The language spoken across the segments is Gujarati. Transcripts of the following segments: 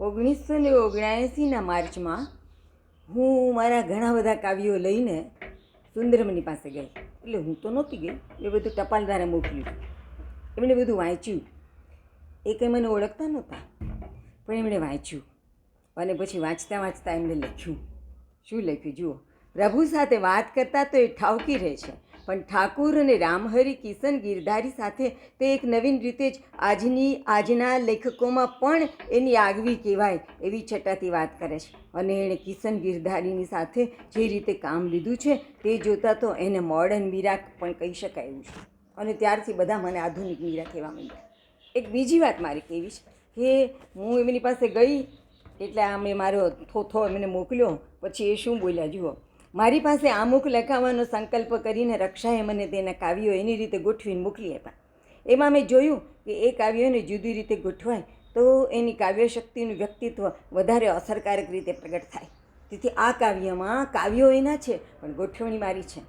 ઓગણીસો ને ઓગણએંસીના માર્ચમાં હું મારા ઘણા બધા કાવ્યો લઈને સુંદરમની પાસે ગઈ. એટલે હું તો નહોતી ગઈ. એ બધું ટપાલ દ્વારા મોકલ્યું એમણે બધું વાંચ્યું. એ કંઈ મને ઓળખતા નહોતા, પણ એમણે વાંચ્યું. અને પછી વાંચતા વાંચતા એમણે લખ્યું. શું લખ્યું? જુઓ. પ્રભુ સાથે વાત કરતા તો એ ઠાવકી રહે છે. પણ ઠાકુર અને રામહરિ કિશન ગિરધારી સાથે તે એક નવીન રીતે જ આજની, આજના લેખકોમાં પણ એની આગવી કહેવાય એવી છટાતી વાત કરે છે. અને એણે કિશન ગિરધારીની સાથે જે રીતે કામ લીધું છે તે જોતાં તો એને મોડર્ન મીરા પણ કહી શકાય એવું છે. અને ત્યારથી બધા મને આધુનિક મીરા કહેવા માંડ્યા. એક બીજી વાત મારી કહેવી છે? કે હું એમની પાસે ગઈ એટલે આ મેં મારો થોથો એમને મોકલ્યો, પછી એ શું બોલ્યા જુઓ. મારી પાસે આમુખ લખાવવાનો સંકલ્પ કરીને રક્ષાએ મને તેના કાવ્યો એની રીતે ગોઠવીને મોકલી આપ્યા. એમાં મેં જોયું કે એ કાવ્યોને જુદી રીતે ગોઠવાય તો એની કાવ્ય શક્તિનું વ્યક્તિત્વ વધારે અસરકારક રીતે પ્રગટ થાય. તેથી આ કાવ્યમાં કાવ્યો એના છે, પણ ગોઠવણી મારી છે.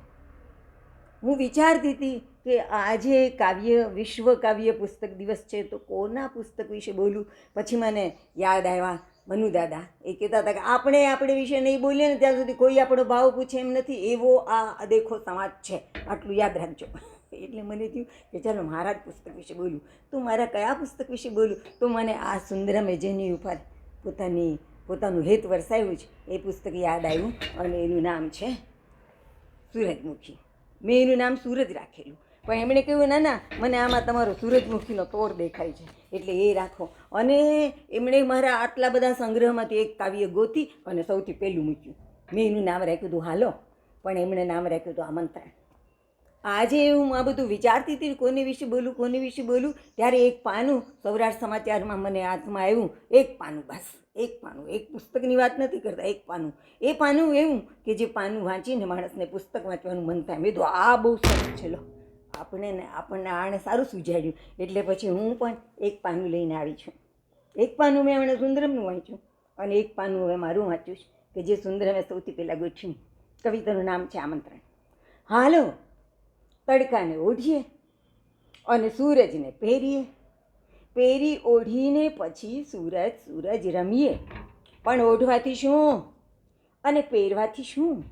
હું વિચારતી હતી કે આજે કાવ્ય વિશ્વ કાવ્ય પુસ્તક દિવસ છે તો કોના પુસ્તક વિશે બોલું? પછી મને યાદ આવ્યા મનુ દાદા, એ કહેતા હતા કે આપણે આપણે વિશે નહીં બોલીએ ને ત્યાં સુધી કોઈ આપણો ભાવ પૂછે એમ નથી. એવો આ અદેખો સમાજ છે. આટલું યાદ રાખજો. એટલે મને થયું કે ચાલો મારા જ પુસ્તક વિશે બોલું. તો મારા કયા પુસ્તક વિશે બોલું? તો મને આ સુંદરમ જેની ઉપર પોતાની, પોતાનું હેત વરસાવ્યું છે, એ પુસ્તક યાદ આવ્યું અને એનું નામ છે સૂરજમુખી. મેં એનું નામ સૂરજ રાખેલું. પણ એમણે કહ્યું, ના ના, મને આમાં તમારો સૂરજમુખીનો તોર દેખાય છે. એટલે એ રાખો. અને એમણે મારા આટલા બધા સંગ્રહમાંથી એક કાવ્ય ગોતી અને સૌથી પહેલું મૂક્યું. મેં એનું નામ રાખ્યું હતું હાલો, પણ એમણે નામ રાખ્યું હતું આમંત્રણ. આજે હું આ બધું વિચારતી હતી, કોની વિશે બોલું, કોની વિશે બોલું, ત્યારે એક પાનું સૌરાષ્ટ્ર સમાચારમાં મને હાથમાં આવ્યું, એક પાનું બસ, એક પાનું. એક પુસ્તકની વાત નથી કરતા, એક પાનું. એ પાનું એવું કે જે પાનું વાંચીને માણસને પુસ્તક વાંચવાનું મન થાય. મેં તો આ બહુ સરસ છે, લો. આપણે ને આપણને આણે સારું સુજાડ્યું. એટલે પછી હું પણ એક પાનું લઈને આવી છું. એક પાનું મેં હમણાં સુંદરમનું વાંચ્યું અને એક પાનું હવે મારું વાંચ્યું છે, કે જે સુંદરમે સૌથી પહેલાં ગોઠવ્યું. કવિતાનું નામ છે આમંત્રણ. હાલો, તડકાને ઓઢીએ અને સૂરજને પહેરીએ. પહેરી ઓઢીને પછી સૂરજ સૂરજ રમીએ. પણ ઓઢવાથી શું? અને પહેરવાથી શું?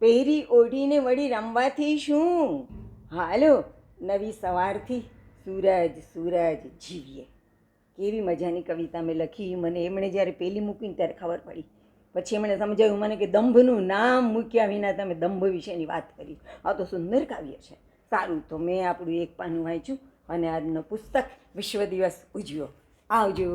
પહેરી ઓઢીને વળી રમવાથી શું? હાલો. નવી સવારથી સૂરજ સૂરજ, જીવીએ. કેવી મજાની કવિતા મેં લખી. મને એમણે જ્યારે પહેલી મૂકીને ત્યારે ખબર પડી. પછી એમણે સમજાવ્યું મને કે દંભનું નામ મૂક્યા વિના તમે દંભ વિશેની વાત કરી. આ તો સુંદર કાવ્ય છે. સારું, તો મેં આપણું એક પાનું વાંચ્યું અને આજનો પુસ્તક વિશ્વ દિવસ ઉજવ્યો. આવજો.